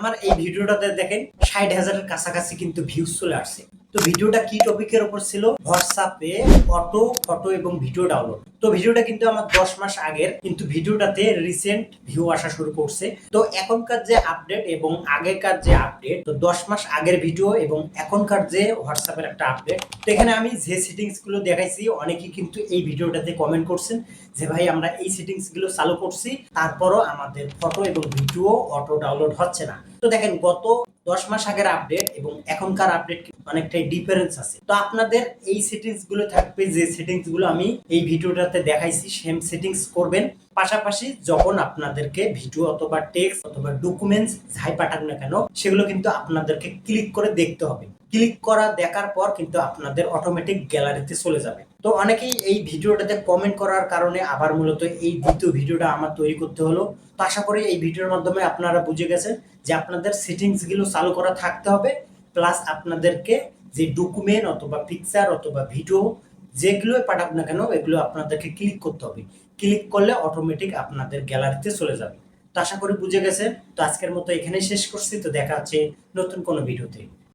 আমার এই ভিডিওটাতে দেখেন ষাট হাজারের কাছাকাছি কিন্তু ভিউজ চলে আসছে। তো ভিডিওটা কি টপিকের উপর ছিল? হোয়াটসঅ্যাপে অটো ফটো এবং ভিডিও ডাউনলোড তো ভিডিওটা কিন্তু আমার দশ মাস আগের, কিন্তু ভিডিওটাতে রিসেন্ট ভিউ আসা শুরু করছে। তো এখনকার যে আপডেট এবং আগেকার যে আপডেট তো দশ মাস আগের ভিডিও এবং এখনকার যে হোয়াটসঅ্যাপের একটা আপডেট এখানে আমি যে সেটিংসগুলো দেখাইছি অনেকেই কিন্তু এই ভিডিওটাতে কমেন্ট করছেন যে, ভাই, আমরা এই সেটিংসগুলো চালু করছি, তারপরও আমাদের ফটো এবং ভিডিও অটো ডাউনলোড হচ্ছে না। তো দেখেন, গত দশ মাস আগের আপডেট এবং এখনকার আপডেট অনেকটাই ডিফারেন্স আছে। তো আপনাদের এই সেটিংসগুলো থাকবে, যে সেটিংসগুলো আমি এই ভিডিওটাতে দেখাইছি সেম সেটিংস করবেন। পাশাপাশি যখন আপনাদেরকে ভিডিও অথবা টেক্সট অথবা ডকুমেন্টস যাই পাঠান না কেন, সেগুলো কিন্তু আপনাদেরকে ক্লিক করে দেখতে হবে। ক্লিক করা, দেখার পর কিন্তু আপনাদের অটোমেটিক গ্যালারিতে চলে যাবে। তো অনেকেই এই ভিডিওটাতে কমেন্ট করার কারণে আবার মূলত এই দ্বিতীয় ভিডিওটা আমার তৈরি করতে হলো। তো আশা করি এই ভিডিওর মাধ্যমে আপনারা বুঝে গেছেন যে আপনাদের সেটিংসগুলো চালু করা থাকতে হবে প্লাস আপনাদেরকে যে ডকুমেন্ট অথবা পিকচার অথবা ভিডিও যেগুলো পাঠাক না কেন, এগুলো আপনাদেরকে ক্লিক করতে হবে। ক্লিক করলে অটোমেটিক আপনাদের গ্যালারিতে চলে যাবে। তো আশা করি বুঝে গেছেন। তো আজকের মতো এখানেই শেষ করছি। তো দেখা হচ্ছে নতুন কোনো ভিডিওতে।